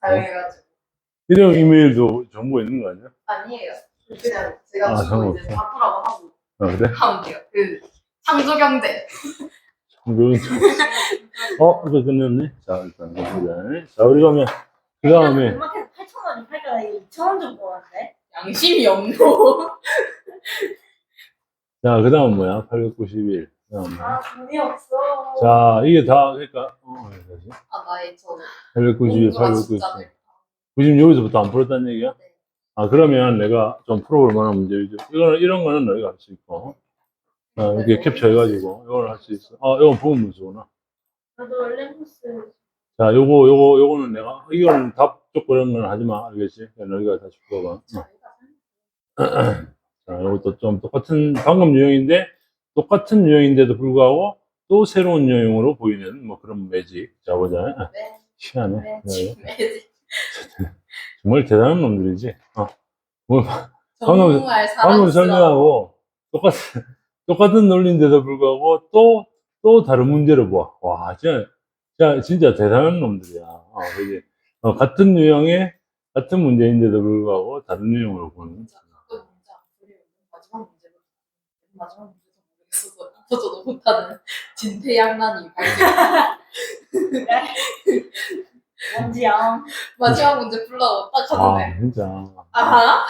사용해가지고 일용 이메일도 정보가 있는 거 아니야? 아니에요. 그냥 제가 아, 주고 상관없어. 이제 바꾸라고 하고 아, 그래? 하면 돼요. 그 창조경제 정보는 어, 이거 끝냈네. 자, 일단 갑니다. 자, 우리 가면 그 다음에 음악에서 8,000원이 팔까 이거 2,000원 정도 왔네. 양심이 없노. 자, 그 다음 뭐야? 891. 그다음 아, 돈이 없어. 자, 이게 다 그러니까 어, 다시. 아 나의 저 891, 공부가 진짜 891. 돼. 지금 여기서부터 안 풀었다는 얘기야? 네. 아, 그러면 내가 좀 풀어볼 만한 문제죠. 이거는, 이런 거는 너희가 할 수 있고. 아, 이렇게 캡처해가지고, 이걸 할 수 있어. 아, 이건 부분 문제구나. 저도 램프스 자, 요거, 요거, 요거는 내가, 이거는 답 쫓고 이런 건 하지 마. 알겠지? 너희가 다시 풀어봐. 어. 자, 이것도 좀 똑같은, 방금 유형인데, 똑같은 유형인데도 불구하고, 또 새로운 유형으로 보이는, 뭐 그런 매직. 자, 보자. 네, 희한해. 네, 네. 매직. 정말 대단한 놈들이지. 어. 뭐, 방금-. 설명하고 똑같은, 똑같은 논리인데도 불구하고 또, 또 다른 문제를 봐. 와, 진짜, 진짜, 대단한 놈들이야. 어, 그지? 어, 같은 유형의, 같은 문제인데도 불구하고 다른 유형으로 보는. 또 문제 마지막 문제로 마지막 문제 도 모르겠어서 저도 못하는 발생. 원지영. 마지막 문제 풀라고 딱 아, 하는데 진짜. 아하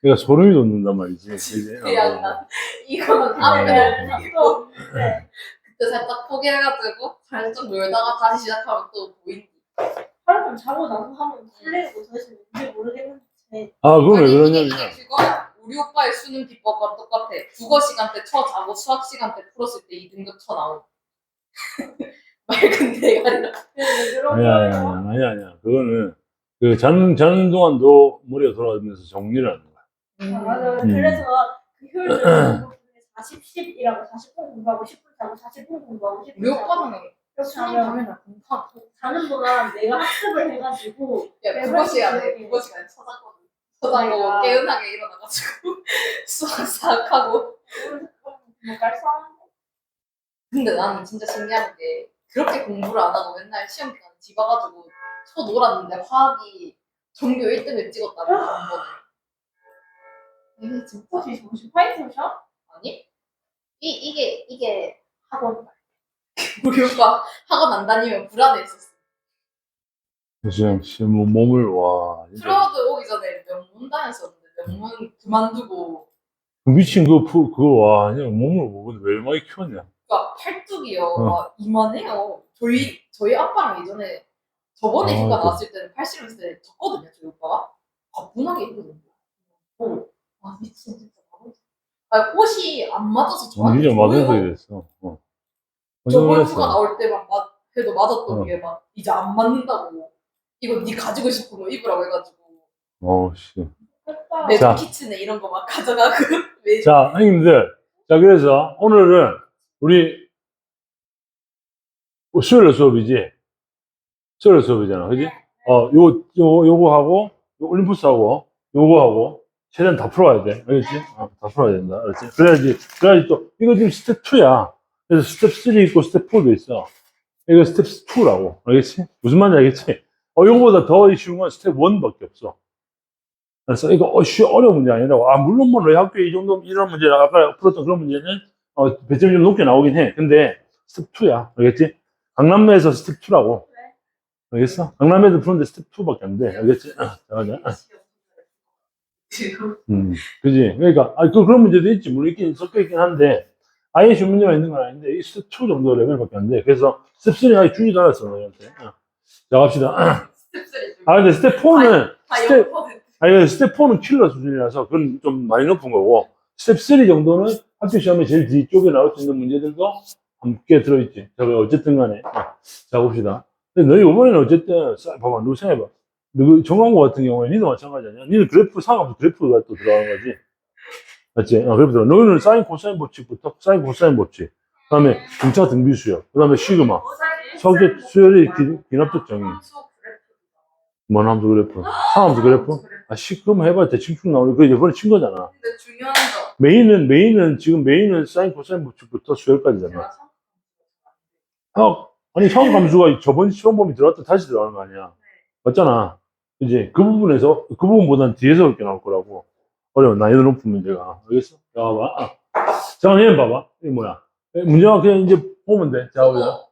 그러니까 소름이 돋는단 말이지. 그지? 진퇴양난 이거는 아, 앞에 네. 또 네. 그때 살짝 포기해가지고 살짝 놀다가 다시 시작하면 또 보인다. 하루는 자고 나서 하면 풀리는 거 사실 뭔지 모르겠는데 아, 그건 왜 그러냐면, 그거야. 우리 오빠의 수능 비법과 똑같아. 국어 시간 때 쳐 자고 수학 시간 때 풀었을 때 2등급 쳐 나오고. 맑은 그런 아니야, 아니야? 아니야, 아니야, 아니야. 그거는, 그, 자는, 자는 동안도 머리가 돌아가면서 정리를 하는 거야. 아, 맞아요. 음. 그래서 그 효율적으로 40, 10 이라고 40분 공부하고 10분 자고 40분 공부하고 10분 우리 오빠는 그렇게 수능 하면 공부하고. 자는 동안 내가 학습을 해가지고 야, 매번 국어 시간에, 시간에. 국어 시간에 쳐자거든. 쳐자고 내가- 깨은하게 일어나가지고 수학 싹 하고. 근데 나는 진짜 신기한 게 그렇게 공부를 안 하고 맨날 시험 기간에 집 와가지고 쳐 놀았는데 화학이 전교 1등을 찍었다고 한 번에. 이게 진짜 혹시 정신 파이팅 셔? 아니? 이 이게 이게 학원 오빠 학원 안 다니면 불안했었어. 그냥, 뭐, 몸을, 와. 진짜. 프로드 오기 전에 명문 다녔었는데 명문 그만두고 그 미친 그, 프- 그거, 와, 그냥 몸을 뭐, 왜 많이 키웠냐. 그러니까 팔뚝이요 어. 막 이만해요. 저희 저희 아빠랑 예전에 저번에 아, 휴가 그- 나왔을 때는 팔씨름 때 졌거든요 저희 오빠가 가뿐하게 했거든요. 어, 아 미친 진짜 바보지. 아 옷이 안 맞아서 어, 저한테 진짜 맞은. 소리 됐어. 어. 저번 휴가. 나올 때만 맞, 해도 맞았던 어. 게 막 이제 안 맞는다고 이거 네 가지고 싶은 거 입으라고 해가지고 어우, 씨. 자. 키친에 이런 거 막 가져가고 매직 자, 형님들. 자, 그래서 오늘은 우리 수요일 수업이지? 수요일 수업이잖아. 그지? 어, 요, 요, 요거 하고, 요 올림푸스 하고, 요거 하고, 최대한 다 풀어야 돼. 알겠지? 어, 다 풀어야 된다. 알겠지? 그래야지, 그래야지 또, 이거 지금 스텝 2야. 그래서 스텝 3 있고 스텝 4도 있어. 이거 스텝 2라고. 알겠지? 무슨 말인지 알겠지? 어, 요거보다 더 쉬운 건 스텝 1밖에 없어. 그래서 이거 어, 쉬, 어려운 문제 아니라고. 아, 물론 뭐 너희 학교에 이 정도 이런 문제는 아까 풀었던 그런 문제는 어, 배점이 좀 높게 나오긴 해. 근데 스텝 2야. 알겠지? 강남매에서 스텝 2라고. 알겠어? 강남에도 푸는데 스텝 2밖에 안 돼. 알겠지? 어, 자, 가자. 지금 음, 그지? 그러니까, 아, 그, 그런 문제도 있지. 물론 있긴, 섞여 있긴 한데, 아예 쉬운 문제가 있는 건 아닌데, 이 스텝 2 정도 레벨밖에 안 돼. 그래서 스텝 3는 아예 주지도 않았어, 너희한테. 어. 자, 갑시다. 스텝3 아, 근데 스텝 4는, 다 스텝, 0%. 아니, 스텝 4는 킬러 수준이라서 그건 좀 많이 높은 거고, 스텝 3 정도는 학교 시험에 제일 뒤쪽에 나올 수 있는 문제들도 함께 들어있지. 자, 어쨌든 간에. 어, 자, 봅시다. 근데 너희 이번에는 어쨌든, 사- 봐봐, 너 생각해봐. 너 정광고 같은 경우에 니도 마찬가지 아니야? 니는 그래프, 상하면서 그래프가 또 들어가는 거지. 맞지? 어, 그래프 들어. 너희는 사인, 코사인 법칙부터, 사인, 코사인 법칙. 그 다음에 등차 등비수열. 그 다음에 시그마. 석유, 수열의 기- 기납적 정의. 뭔 함수 그래프? 상함수 그래프? 아, 시, 그럼 해봐. 대충 쭉 나오네. 그 이번에 친 거잖아. 근데 중요한 거 메인은, 메인은, 지금 메인은 사인, 코사인 법칙부터 수열까지잖아. 형, 아니, 형 감수가 저번 시험 범위 들어갔다 다시 들어가는 거 아니야. 맞잖아. 그지? 그 부분에서, 그 부분보다는 뒤에서 어렵게 나올 거라고. 어려운 난이도 높은 문제가. 알겠어? 자, 봐봐. 아. 자, 얘는 봐봐. 이게 뭐야? 문제가 그냥 이제 보면 돼. 자, 보자.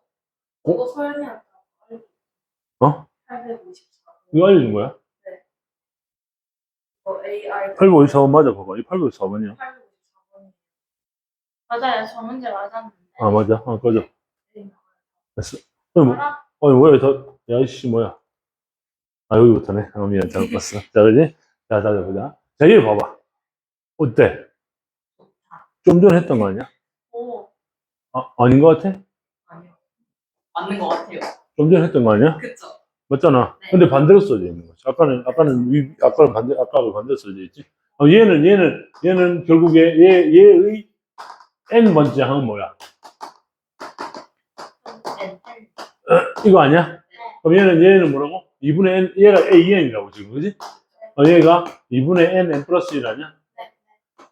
그거 그거 설명 어? 854. 이거 알려준 거야? 어, AR 854번 맞아, 봐봐. 이 854번이야. 854번. 맞아요. 저 문제 맞았는데. 아, 맞아. 어, 꺼져. 됐어. 어, 뭐, 알아? 어, 뭐야, 더, 야, 이씨, 뭐야. 아, 여기부터네. 아, 미안, 잘못 봤어. 자, 그지? 자, 자, 보자. 자, 얘 봐봐. 어때? 좀 전에 했던 거 아니야? 오. 아, 아닌 것 같아? 아니요. 맞는 것 같아요. 좀 전에 했던 거 아니야? 그쵸? 맞잖아. 네. 근데 반대로 써져 있는 거지. 아까는, 아까는, 위, 아까는 반대, 아까하고 반대로 써져 있지. 어, 얘는, 얘는, 얘는 결국에 얘, 얘의 n 번째 항은 뭐야? 이거 아니야? 그럼 얘는, 얘는 뭐라고? 2분의 n, 얘가 an이라고 지금, 그지? 어, 얘가 2분의 n, n 플러스 1 아니야?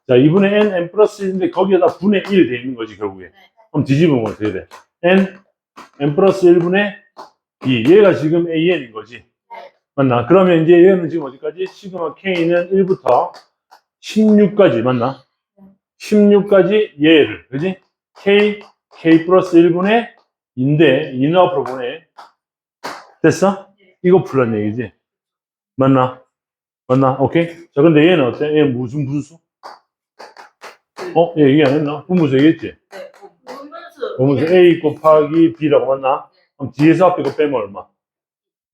자, 2분의 n, n 플러스 1인데 거기에다 분의 1 돼 있는 거지, 결국에. 그럼 뒤집으면 어떻게 돼? n, n 플러스 1분의 2. 얘가 지금 an인 거지. 맞나? 그러면 이제 얘는 지금 어디까지? 시그마 k는 1부터 16까지, 맞나? 16까지 얘를, 그지? k, k 플러스 1분의 2인데, 2는 앞으로 보내. 됐어? 이거 풀란 얘기지? 맞나? 맞나? 오케이? 자, 근데 얘는 어때? 얘는 무슨 분수? 어? 얘 얘기 안 했나? 분무수 얘기했지? 네. 그러면서 A 곱하기 B라고 맞나? 그럼 뒤에서 앞에 거 빼면 얼마?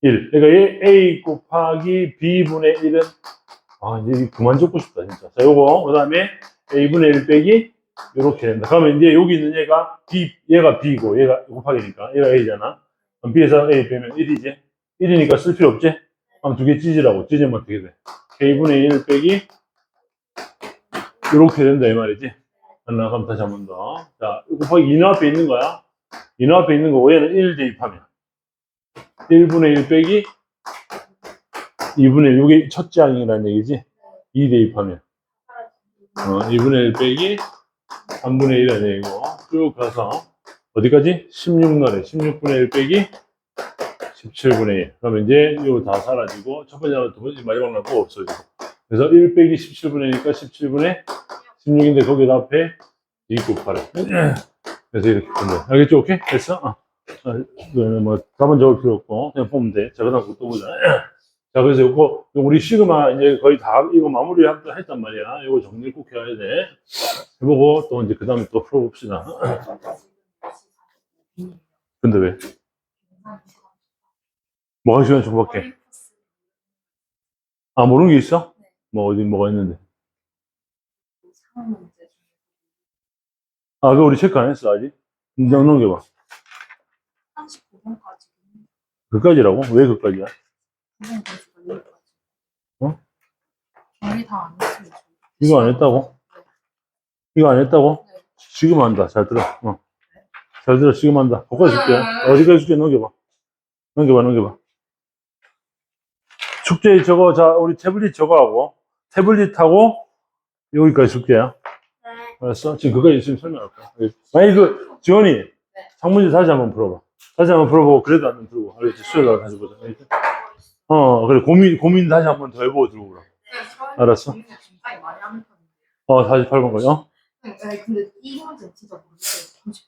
1. 그러니까 얘 A 곱하기 B분의 1은, 아, 이제 그만 적고 싶다, 진짜. 자, 요거, 그 다음에 A분의 1 빼기, 요렇게 된다. 그러면 이제 여기 있는 얘가 B, 얘가 B고, 얘가 곱하기니까, 얘가 A잖아. 그럼 B에서 A 빼면 1이지? 1이니까 쓸 필요 없지? 그럼 두 개 찢으라고. 찢으면 어떻게 돼? K분의 1 빼기, 요렇게 된다, 이 말이지? 그럼 다시 한 번 더. 자, 곱하기 2는 앞에 있는 거야. 2는 앞에 있는 거, 얘는 1 대입하면. 1분의 1 빼기 2분의 1. 이게 첫째 항이라는 얘기지? 2 대입하면. 어, 2분의 1 빼기 3분의 1이라는 얘기고. 쭉 가서, 어디까지? 16날에 16분의 1 빼기 17분의 1. 그러면 이제 이거 다 사라지고, 첫 번째 하나, 두 번째, 마지막 날꼭 없어지고. 그래서 1 빼기 17분의 1이니까 17분의 16인데 거기다 앞에 2 곱하래. 그래서 이렇게 된다. 알겠죠? 오케이? 됐어? 어. 아, 뭐 답은 적을 필요 없고 그냥 보면 돼. 자, 그 다음 또 보자. 자, 그래서 이거 우리 시그마 이제 거의 다 이거 마무리 했단 말이야. 이거 정리 꼭 해야 돼. 해보고 또 이제 그 다음에 또 풀어봅시다. 근데 왜? 뭐 한 시간 정도밖에? 아 모르는 게 있어? 뭐 어디 뭐가 있는데? 상황 문제 중에 아, 그거 우리 체크 안 했어 아직? 넘 넘겨봐. 39번까지 그까지라고? 왜 그까지야? 9번까지 걸려가지고 어? 다안 했어요. 이거 안 했다고? 이거 안 했다고? 네. 지금 한다. 잘 들어. 어. 잘 들어. 지금 한다. 거기까지 줄게. 어디까지 줄게? 넘겨봐. 넘겨봐, 넘겨봐. 숙제 저거, 자, 우리 태블릿 저거 하고, 태블릿하고, 여기까지 줄게요. 네. 알았어? 지금 그거까지 지금 설명할 거야. 아니, 그, 지원이, 상문제 다시 한번 풀어봐. 다시 한번 풀어보고, 그래도 안 들고. 알겠지? 수요일 다시 보자. 알겠지? 어, 그래. 고민, 고민 다시 한번 더 해보고 들고 그럼. 알았어. 어, 48번까지. 어? 아니 근데 이 문제는 진짜 모르겠어요. 30분.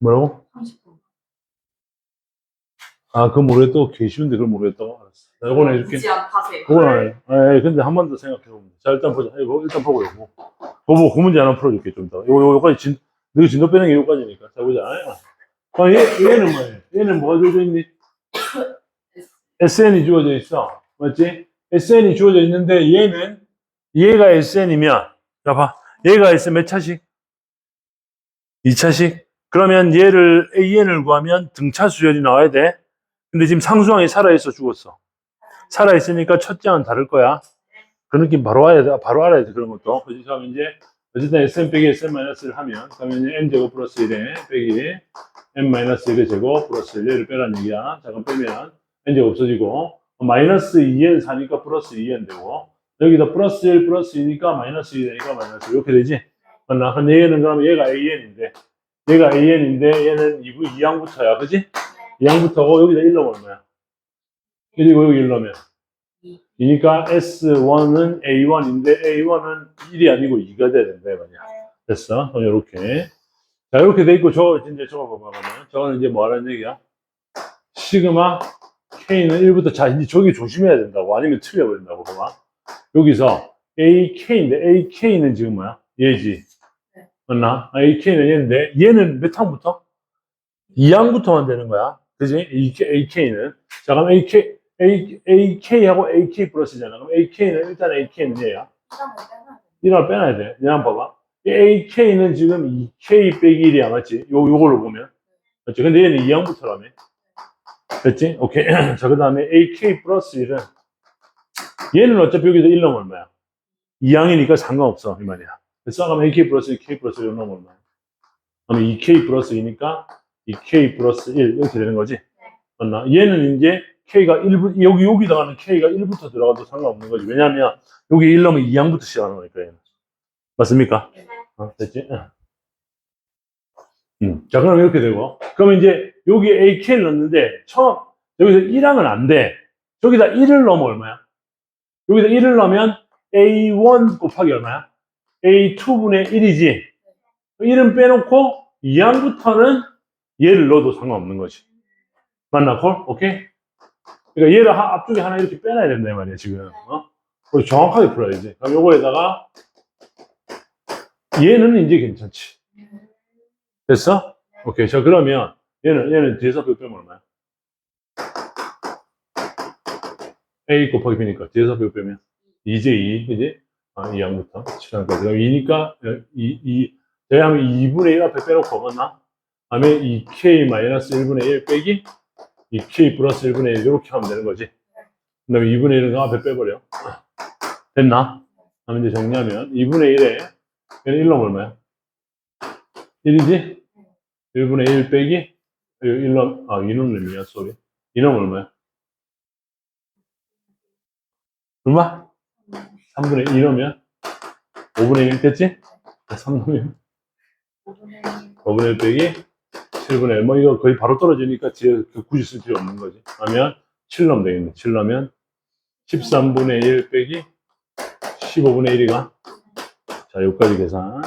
뭐라고? 30분. 아, 그건 모르겠다고. 개 쉬운데 그걸 모르겠다고. 알았어. 나 이거는 해줄게. 그건 안 해. 아, 예, 근데 한 번 더 생각해보면. 돼. 자, 일단 보자. 이거 일단 보고, 이거. 보고, 그 문제 하나 풀어줄게, 좀 이따가. 요거, 요거까지 진, 너희 진도 빼는 게 요거까지니까. 자, 보자. 아, 얘, 얘는 뭐야? 얘는 뭐가 주어져 있니? SN이 주어져 있어. 맞지? SN이 주어져 있는데, 얘는, 얘가 SN이면, 자, 봐. 얘가 SN 몇 차식? 2차식? 그러면 얘를, AN을 구하면 등차 수열이 나와야 돼. 근데 지금 상수항이 살아있어 죽었어. 살아있으니까 첫 장은 다를 거야. 그 느낌 바로 알아야 돼. 바로 알아야 돼. 그런 것도. 그래서 이제, 어쨌든 SM 빼기 SM 마이너스를 하면, 그러면 이제 N제곱 플러스 1에 빼기 M 마이너스 1의 제곱 플러스 1을 빼라는 얘기야. 자, 그럼 빼면 N제곱 없어지고, 마이너스 2N 사니까 플러스 2N 되고, 여기다 플러스 1 플러스 2니까 마이너스 2 되니까 마이너스 이렇게 되지? 맞나? 근데 얘는 그러면 얘가 AN인데, 얘가 AN인데 얘는 2부 2항부터야. 그지? 2항부터고 여기다 1 넣으면 얼마야? 1이고 여기 1 넣으면 이. 2니까 S1은 A1인데 A1은 1이 아니고 2가 돼야 된다 이 말이야. 됐어? 그럼 요렇게. 자, 이렇게 돼 있고, 저거, 이제 저거 봐봐, 그러면. 저거는 이제 뭐 하라는 얘기야? 시그마 K는 1부터, 자, 이제 저기 조심해야 된다고. 아니면 틀려버린다고, 봐봐. 여기서 AK인데, AK는 지금 뭐야? 얘지. 네. 맞나? 아, AK는 얘인데, 얘는 몇 항부터? 2항부터만 되는 거야. 그지? AK는. 자, 그럼 AK, A, AK하고 AK 플러스잖아. 그럼 AK는, 일단 AK는 얘야. 일단 뭐 빼놔야 돼. 이걸 빼놔야 돼. 얘랑 봐봐. 이 AK는 지금 2K 빼기 1이야, 맞지? 요, 요걸로 보면. 맞지? 근데 얘는 2항부터라며. 됐지? 오케이. 자, 그 다음에 AK 플러스 1은, 얘는 어차피 여기서 1 넣으면 얼마야? 2항이니까 상관없어, 이 말이야. 그래서 그럼 AK 플러스 1, K 플러스 1 넣으면 얼마야? 그러면 2K 플러스 2니까 2K 플러스 1, 이렇게 되는 거지? 맞나? 얘는 이제 K가 1부, 여기, 여기다가는 K가 1부터 들어가도 상관없는 거지. 왜냐면, 여기 1 넣으면 2항부터 시작하는 거니까. 맞습니까? 어, 됐지? 응. 음. 자, 그럼 이렇게 되고. 그러면 이제 여기 AK를 넣는데, 처음, 여기서 1항은 안 돼. 저기다 1을 넣으면 얼마야? 여기다 1을 넣으면 A1 곱하기 얼마야? A2분의 1이지. 1은 빼놓고 2항부터는 얘를 넣어도 상관없는 거지. 맞나, 콜? 오케이? 그러니까 얘를 하- 앞쪽에 하나 이렇게 빼놔야 된다, 이 말이야, 지금. 어? 정확하게 풀어야지. 그럼 요거에다가 얘는 이제 괜찮지. 됐어? 오케이. 자, 그러면 얘는, 얘는 뒤에서 몇 빼면 얼마야? A 곱하기 B니까 뒤에서 몇 빼면? 2제 2, 그지? 아, 2항부터 7항까지. 그럼 2니까, 2, 2, 대하면 2분의 1 앞에 빼놓고 맞나? 다음에 2K 마이너스 1분의 1 빼기 2K 플러스 1분의 1 이렇게 하면 되는 거지. 그 다음에 2분의 1은 앞에 빼버려. 됐나? 다음에 이제 정리하면 2분의 1에 얘는 1 넣으면 얼마야? 1이지? 1분의 1 빼기 1 넣, 아, 2 넣으면 미야 쏘리. 2 넣으면 얼마야? 얼마? 3분의 2 넣으면 5분의 1 됐지? 3 넣으면 5분의 1 빼기 7분의 1. 뭐 이거 거의 바로 떨어지니까 뒤에 그 굳이 쓸 필요 없는 거지. 하면 7 넣으면 되겠네. 7 넣으면 13분의 1 빼기 15분의 1이가 자, 여기까지 계산.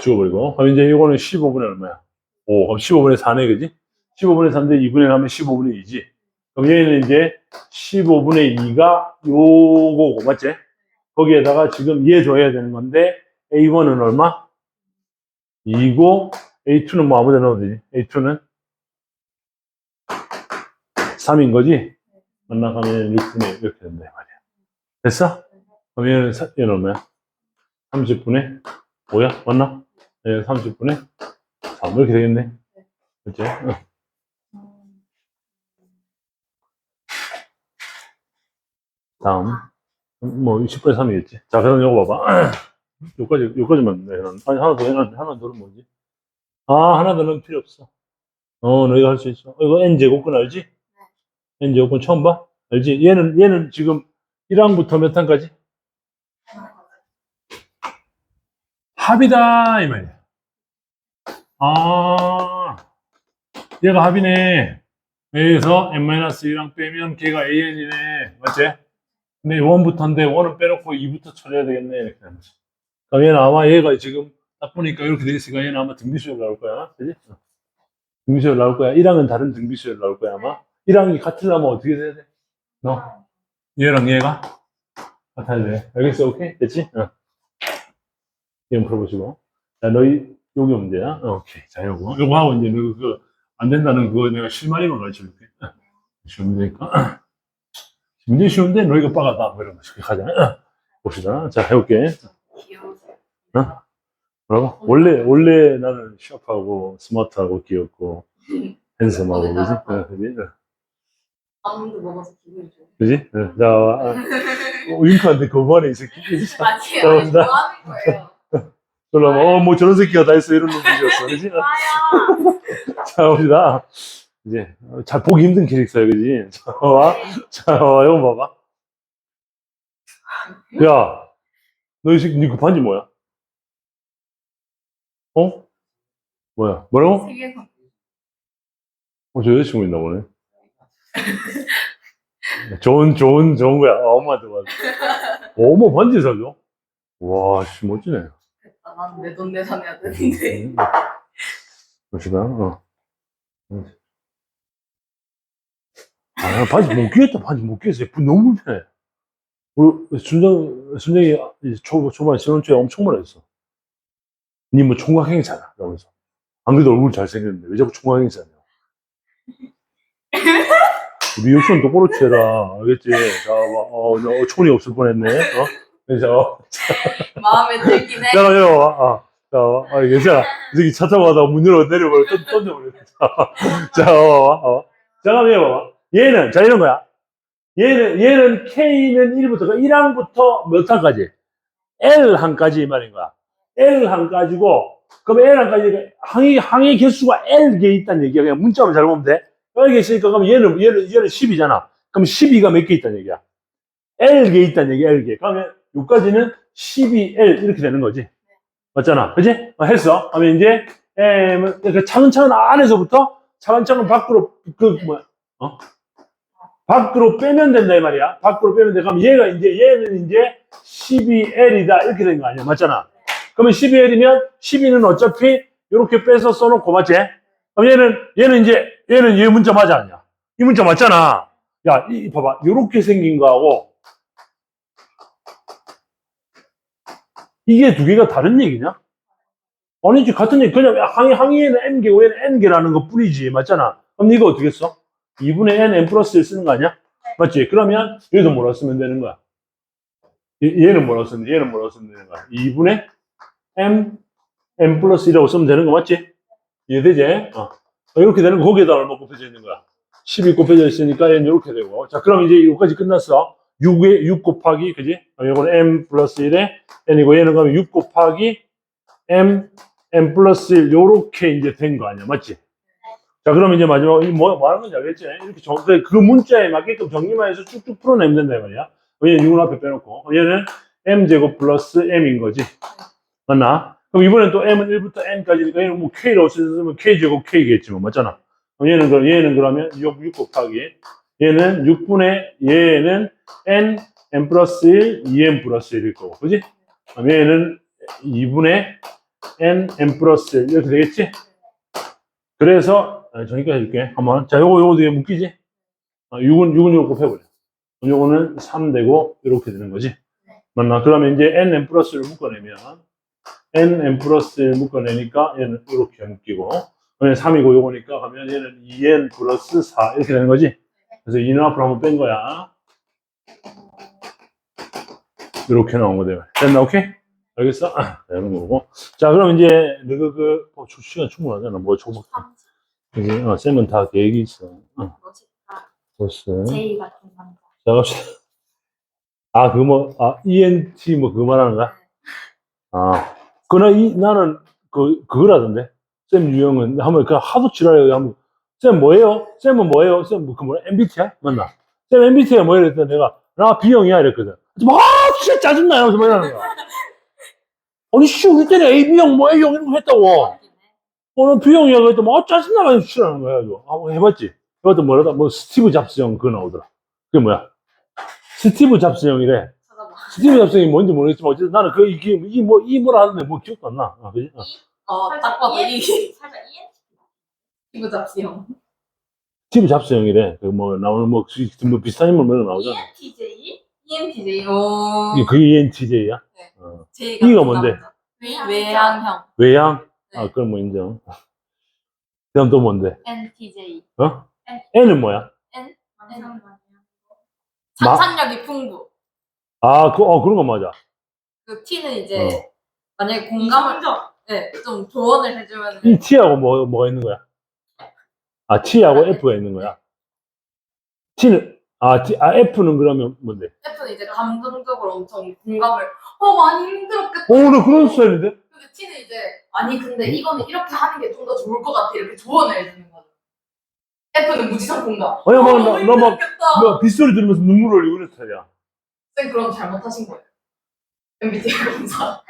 죽어버리고. 그럼 이제 이거는 15분의 얼마야? 5. 그럼 15분의 4네, 그지? 15분의 4인데 2분의 1 하면 15분의 2지. 그럼 얘는 이제 15분의 2가 요거고, 맞지? 거기에다가 지금 얘 줘야 되는 건데, A1은 얼마? 2고, A2는 뭐 아무 데나 넣어도 되지. A2는 3인 거지? 만나가면 6분의 1 이렇게 된다, 이 말이야. 됐어? 그럼 얘는, 사- 얘는 얼마야? 30분에 5야? 맞나? 예, 30분에 3 이렇게 되겠네. 그치? 어. 다음. 뭐, 10분에 3이겠지. 자, 그럼 요거 봐봐. 요까지, 요까지만, 네, 아니, 하나 더, 하나, 하나 더는 뭐지? 아, 하나 더는 필요 없어. 어, 너희가 할 수 있어. 어, 이거 N제곱근 알지? N제곱근 처음 봐? 알지? 얘는, 얘는 지금 1항부터 몇 항까지? 합이다 이 말이야. 아, 얘가 합이네. 여기서 n-1랑 빼면 걔가 an이네. 맞지? 근데 1부터인데 1은 빼놓고 2부터 쳐내야 되겠네. 이렇게 하는 거지. 그럼 얘는 아마 얘가 지금 딱 보니까 이렇게 되겠으니까 얘는 아마 등비수열 나올 거야. 그지? 등비수열 나올 거야. 1항은 다른 등비수열 나올 거야 아마. 1항이 같으려면 어떻게 돼야 돼? 너? 얘랑 얘가? 같아야 돼. 알겠어? 오케이? 됐지? 어. 이거 풀어보시고. 자, 너희, 요게 문제야. 어, 오케이. 자, 요거. 요거 하고 이제, 너, 그, 안 된다는 그거 내가 실마리만 가르쳐 줄게. 어. 쉬운 문제니까. 문제 쉬운데 너희가 빠가다. 뭐 이런 거. 이렇게 가자. 어. 봅시다. 자, 해볼게. 귀여워. 뭐라고? 원래, 원래 나는 샤프하고, 스마트하고, 귀엽고, 핸섬하고, 그지? 어, 그지? 어. 아몬드 먹어서 기분이 좋아. 그지? 어, 자, 아, 어, 윙크한테 거부하네, 이 새끼. 맞아요. 자, 아니. 뭐 하는 거예요? 그러면, 어, 뭐 저런 새끼가 다 있어. 이런 놈들이었어. 그지? 어. 아야. 자, 봅시다. 이제, 어, 잘 보기 힘든 캐릭터야, 그지? 자, 와. 자, 와, 이거 봐봐. 야, 너 이 새끼, 니그 반지 뭐야? 어? 뭐야? 뭐라고? 어, 저 여자친구 있나 보네. 좋은, 좋은, 좋은 거야. 어, 엄마한테 받아. 어머, 반지 사줘? 와, 씨, 멋지네. 됐다. 나는 내돈 내산해야 되는데. 음. 멋지다. 어. 음. 아, 반지 못 끼겠다. 반지 못 끼겠어. 너무 불편해. 우리 순정, 순정이 초, 초반 신혼 초에 엄청 뭐라 했어. 니뭐 총각 행사냐? 이러면서. 안 그래도 얼굴 잘생겼는데 왜 자꾸 총각 행사냐? 우리 욕심 똑바로 취해라. 알겠지? 자, 어, 어, 어, 촌이 없을 뻔했네. 어? 그래서, 마음에 들긴 해. 자, 내려와. 아, 자, 아, 괜찮아. 이 새끼 차 타고 가다가 문 열어 내려버려. 던, 던져버려. 자, 어, 어. 얘 봐봐. 얘는, 자, 이런 거야. 얘는, 얘는 K는 1부터, 1항부터 몇 항까지? L항까지 이 말인 거야. L항까지고, 그럼 L항까지, 항의, 항의 개수가 L개 있다는 얘기야. 그냥 문자로 잘 보면 돼. 여기 있으니까, 그럼 얘는, 얘는, 얘는 10이잖아. 그럼 12가 몇 개 있다는 얘기야. L개 있다는 얘기야, L개. 그러면 여기까지는 12L 이렇게 되는 거지. 맞잖아. 그지? 어, 했어. 하면 이제, M, 그 차근차근 안에서부터 차근차근 밖으로, 그, 뭐야, 어? 밖으로 빼면 된다, 이 말이야. 밖으로 빼면 돼. 그럼 얘가 이제, 얘는 이제 12L이다. 이렇게 된 거 아니야. 맞잖아. 그러면 12L이면 12는 어차피 이렇게 빼서 써놓고, 맞지? 그럼 얘는, 얘는 이제, 얘는 얘 문자 맞아, 아니야? 이 문자 맞잖아. 야, 이, 봐봐. 요렇게 생긴 거하고, 이게 두 개가 다른 얘기냐? 아니지, 같은 얘기. 그냥 항의, 항의에는 M개고 얘는 N개라는 것 뿐이지. 맞잖아. 그럼 이거 어떻게 써? 2분의 N, N 플러스 1 쓰는 거 아니야? 맞지? 그러면 여기도 뭐라 쓰면 되는 거야? 얘- 얘는 뭐라 쓰면, 얘는 뭐라 쓰면 되는 거야? 2분의 M, N 플러스 1이라고 쓰면 되는 거 맞지? 이해되지? 어. 어, 이렇게 되는 거, 거기에다 얼마 곱해져 있는 거야? 10이 곱해져 있으니까 얘는 이렇게 되고. 자, 그럼 이제 여기까지 끝났어. 6에, 6 곱하기, 그지? 어, 이거는 M 플러스 1에 N이고 얘는 그러면 6 곱하기 M, M 플러스 1 요렇게 이제 된 거 아니야. 맞지? 자, 그럼 이제 마지막, 이 뭐, 뭐 하는 건지 알겠지? 이렇게 정, 그, 그 문자에 맞게끔 정리만 해서 쭉쭉 풀어내면 된다, 이 말이야. 얘는 6은 앞에 빼놓고. 얘는 M제곱 플러스 M인 거지. 맞나? 그럼 이번엔 또 M은 1부터 N까지니까 얘는 뭐 K로 쓰면 K제곱 K겠지 뭐. 맞잖아. 그럼 얘는, 그럼 얘는 그러면 6, 6 곱하기. 얘는 6분의, 얘는 N, N 플러스 1, 2N 플러스 1일 거고. 그지? 그럼 얘는 2분의 N, N 플러스 1 이렇게 되겠지? 그래서 아, 저기까지 해줄게. 한번. 자, 요거, 요거 뒤에 묶이지? 아, 6은, 6은 요거 곱해버려. 그럼 요거는 3 되고, 이렇게 되는 거지. 맞나? 그러면 이제 N, N 플러스를 묶어내면, N, N 플러스 1 묶어내니까 얘는 이렇게 묶이고, 그다음에 3이고 요거니까 하면 얘는 2N 플러스 4 이렇게 되는 거지? 그래서 2는 앞으로 한번 뺀 거야. 이렇게 나온 거대요. 됐나? 오케이? 알겠어? 아, 이런 거고. 자, 그럼 이제, 너그, 그, 어, 저 시간 충분하잖아. 뭐, 조금. 여기, 어, 쌤은 다 계획이 있어. 어, 멋있다. 벌써. 제이 같은 남자. 자, 갑시다. 아, 그 뭐, 아, ENT 뭐, 그거 말하는 거야? 아, 그나, 이, 나는, 그, 그거라던데. 쌤 유형은, 한번, 그 하도 지랄해요. 한번, 쌤 뭐예요? 쌤은 뭐예요? 쌤, 뭐, 그 뭐야? MBTI? 맞나? 쌤 MBTI가 뭐야? 이랬더니 내가, 나 B형이야. 이랬거든. 막, 진짜 짜증나요. 뭐 이러는 거야. 아니, 씨, 우리 때는 AB형, 뭐 A형 이런 거 했다고. 오늘 B형이야. 그랬더니 막, 짜증나가지고 싫어하는 거야. 이거. 한번 해봤지? 그것도 뭐라다? 뭐, 스티브 잡스 형 그거 나오더라. 그게 뭐야? 스티브 잡스 형이래. 스티브 잡스형이 뭔지 모르겠지만, 어쨌든 나는 그, 이게, 이 뭐, 이 뭐라 하는데 뭐 기억도 안 나. 아, 그지? 어. 어, 딱 봐도 이 살짝. 피부 잡스형. 스티브 잡스형이래. 그 뭐, 나오는 뭐, 그, 뭐 비슷한 인물 몇 명 나오잖아. ENTJ? ENTJ. 오. 이게 그게 ENTJ야? 네. 어. J E가 뭔데? 외향형. 외양? 네. 아, 그럼 뭐 인정. 그 다음 또 뭔데? NTJ. 어? N은 뭐야? 마- 상상력이 풍부. 아, 그, 어, 그런 거 맞아. 그 T는 이제 어. 만약에 공감을. 네, 좀 조언을 해주면 이 T하고 뭐, 뭐가 있는 거야? 아, T하고 F가 있는 거야? T는, 아, T, 아, F는 그러면 뭔데? F는 이제 감정적으로 엄청 공감을 어 많이 힘들었겠다. 어, 나 그런 스타일인데? 근데 T는 이제 아니 근데 이거는 이렇게 하는 게 좀 더 좋을 것 같아 이렇게 조언을 해주는 거죠. F는 무지성 공감. 아니, 막, 어, 나, 너무 나 막, 힘들었겠다. 뭐, 빗소리 들으면서 눈물 흘리고 그런 스타일이야. 쌤 그럼 잘못하신 거예요. MBTI 검사.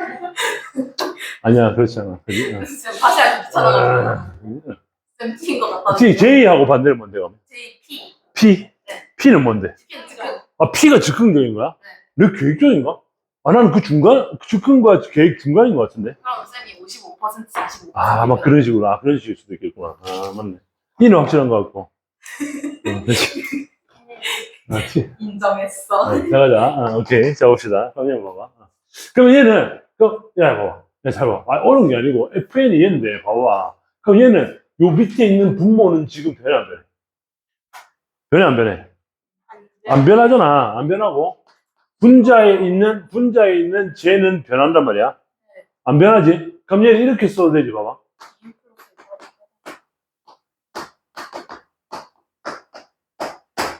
아니야, 그렇지 않아. 그지? 어. 지금 다시 알고 찾아가지고 아, 쌤 T인 것 같다. T, J하고 반대는 뭔데, 그럼? JP. P? P는 뭔데? 치킨 치킨. 아, P가 즉흥적인 거야? 네. 내 계획적인가? 아, 나는 그 중간, 즉흥과 계획 중간인 것 같은데? 그럼 쌤이 55% 45%. 아, 막 그런 식으로, 아, 그런 식일 수도 있겠구나. 아, 맞네. E는 확실한 것 같고. 어, 그렇지. 아. 인정했어. 네, 자, 가자. 아, 오케이. 자, 봅시다. 그럼 얘 봐봐. 그럼 얘는, 그럼, 야, 봐봐. 야, 잘 봐. 아, 어려운 게 아니고, FN이 얘인데, 봐봐. 그럼 얘는, 요 밑에 있는 분모는 지금 변해, 안 변해? 변해, 안 변해? 안 변하잖아. 안 변하고. 분자에 있는, 분자에 있는 쟤는 변한단 말이야. 안 변하지? 그럼 얘는 이렇게 써도 되지, 봐봐.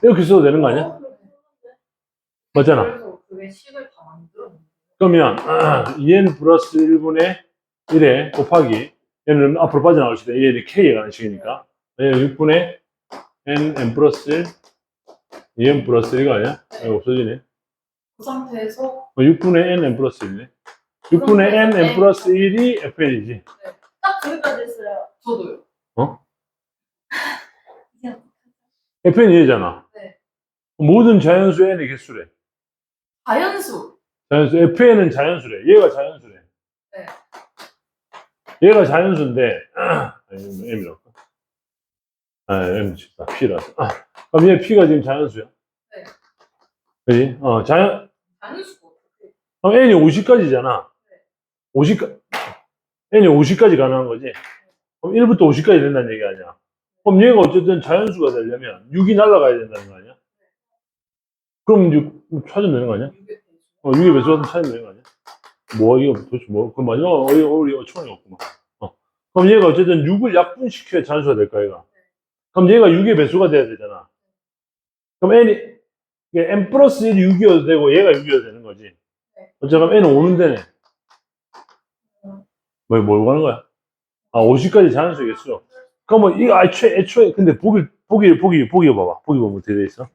이렇게 써도 되는 거 아니야? 맞잖아. 그래서 그게 식을 다 만들었는데. 그러면, 2n 플러스 1분의 1에 곱하기, 얘는 앞으로 빠져나올 있다. 얘는 k에 관한 식이니까. 얘는 6분의 n, n 플러스 1, 2n 플러스 1가 아니야? 이거 없어지네. 그 상태에서 6분의 n, n 플러스 1이네. 6분의 n, n 플러스 1이 fn이지. 딱 거기까지 했어요. 저도요. fn이 얘잖아. 네. 모든 자연수 n의 개수래. 자연수. 자연수, fn은 자연수래. 얘가 자연수래. 네. 얘가 자연수인데, 아니, m이라고. 아, m 다 p라서. 아, 그럼 얘 p가 지금 자연수야. 네. 그지? 어, 자연, 어떻게? 그럼 n이 50까지잖아. 50, n이 50까지 가능한 거지. 그럼 1부터 50까지 된다는 얘기 아니야. 그럼 얘가 어쨌든 자연수가 되려면 6이 날아가야 된다는 거 아니야? 그럼 6 찾으면 되는 거 아니야? 어, 6의 배수가 찾으면 되는 거 아니야? 뭐, 이거 도대체 뭐, 그 마지막, 어이, 어이, 어처구니 없구만. 어. 그럼 얘가 어쨌든 6을 약분시켜야 자연수가 될까, 얘가? 그럼 얘가 6의 배수가 돼야 되잖아. 그럼 n이, n 플러스 1이 6이어도 되고, 얘가 6이어도 되는 거지. 네. 어쨌든 n은 5는 되네. 뭐, 뭘 가는 거야? 아, 50까지 자연수겠어. 그럼 뭐, 이거 애초에, 애초에, 근데 보기, 보기, 보기, 보기 봐봐. 보기 보면 어떻게 돼 있어?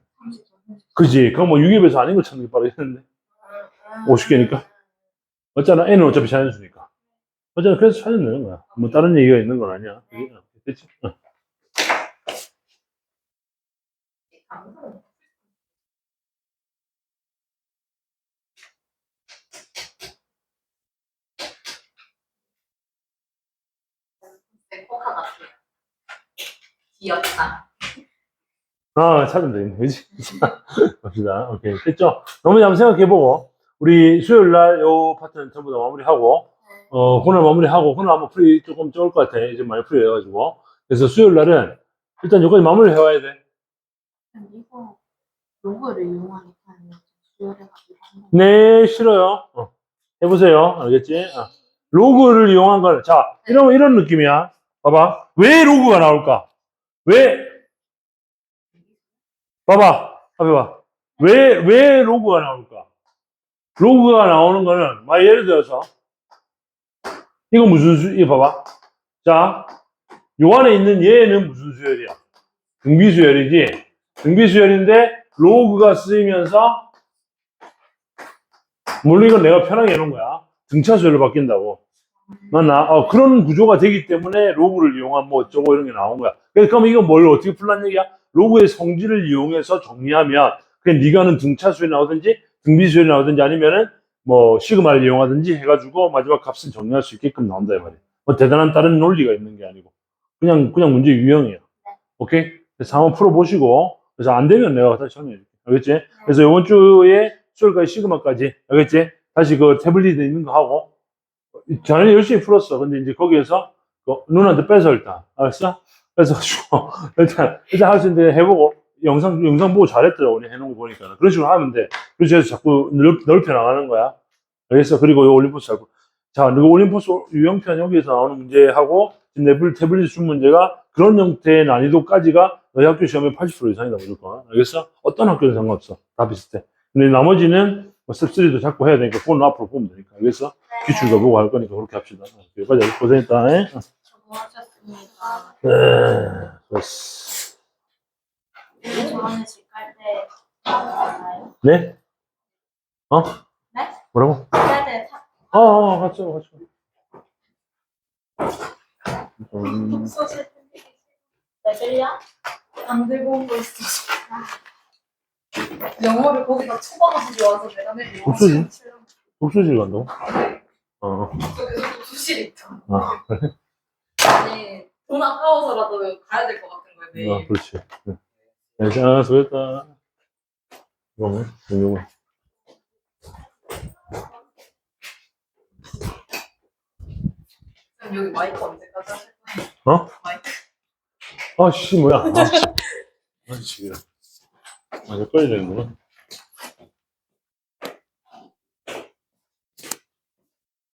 30, 30. 그지? 그럼 뭐 6의 배수 아닌 걸 찾는 게 빠르겠는데? 50개니까? 어쩌나 n은 어차피 자연수니까. 어쩌나 그래서 되는 거야. 뭐 다른 얘기가 있는 건 아니야. 그지? 어, 됐지? 어. 아, 찾으면 되겠네. 그지? 자, 봅시다. 오케이. 됐죠? 너무 한번 생각해보고, 우리 수요일 날 요 파트는 전부 다 마무리하고, 어, 그날 마무리하고, 그날 한번 풀이 조금 적을 것 같아. 이제 많이 풀이 해가지고. 그래서 수요일 날은 일단 여기까지 마무리 해와야 돼. 이거 로그를 이용하니까 한번 네, 싫어요. 어, 해보세요. 알겠지? 어. 로그를 이용한 거는, 자, 이런, 이런 느낌이야. 봐봐. 왜 로그가 나올까? 왜, 봐봐. 앞에 봐. 왜, 왜 로그가 나올까? 로그가 나오는 거는, 막 예를 들어서, 이거 무슨 수, 이거 봐봐. 자, 요 안에 있는 얘는 무슨 수열이야? 등비수열이지? 등비수열인데, 로그가 쓰이면서, 물론 이건 내가 편하게 해놓은 거야. 등차 수열로 바뀐다고. 맞나? 어, 그런 구조가 되기 때문에 로그를 이용한 뭐 어쩌고 이런 게 나온 거야. 그래서 그럼 이거 뭘 어떻게 풀란 얘기야? 로그의 성질을 이용해서 정리하면 그냥 네가 하는 등차 수열이 나오든지 등비 수열이 나오든지 아니면은 뭐 시그마를 이용하든지 해가지고 마지막 값을 정리할 수 있게끔 나온다 이 말이야. 뭐 대단한 다른 논리가 있는 게 아니고 그냥 그냥 문제 유형이야. 오케이? 그래서 한번 풀어보시고 그래서 안 되면 내가 다시 정리해줄게. 알겠지? 그래서 이번 주에 수요일까지 시그마까지 알겠지? 다시 그 태블릿에 있는 거 하고 자연히 열심히 풀었어. 근데 이제 거기에서 그 누나한테 뺏어 일단 알았어? 뺏어가지고 일단 일단 할 수 있는데 해보고 영상 영상 보고 잘했더라고 그냥 해놓은 거 보니까 그런 식으로 하면 돼. 그래서 자꾸 넓, 넓혀 나가는 거야. 알겠어? 그리고 이 올림포스 자꾸 자, 그리고 올림포스 유형편 여기에서 나오는 문제하고 내블 태블릿 준 문제가 그런 형태의 난이도까지가 너희 학교 시험의 80% 이상이다 무조건. 알겠어? 어떤 학교든 상관없어. 다 비슷해. 근데 나머지는 뭐 스텝3도 자꾸 해야 되니까 그건 앞으로 보면 되니까. 알겠어? 기출도 보고 할 거니까 그렇게 합시다. 여기까지 고생했다. 에? 수고하셨습니다. 네, 집갈때? 네? 어? 네? 뭐라고? 집갈때 타. 어, 어, 같이 와, 같이 와. 음, 독서실 네, 레벨이야? 안 들고 온 거 있어서. 영어를 거기다 쳐박아서 좋아서 내가 내일 독서지? 독서실 간다고? 어, 저기서 수실 있죠. 아, 돈 아까워서라도 가야 될 것 같은 거예요. 아, 그렇지. 네. 네, 자, 수고했다. 이거는, 이거는. 그럼 여기 마이크 언제까지 하실 거예요? 어? 마이크. 아, 씨, 뭐야. 아, 아 지금. 아, 이거 꺼야 되는구나.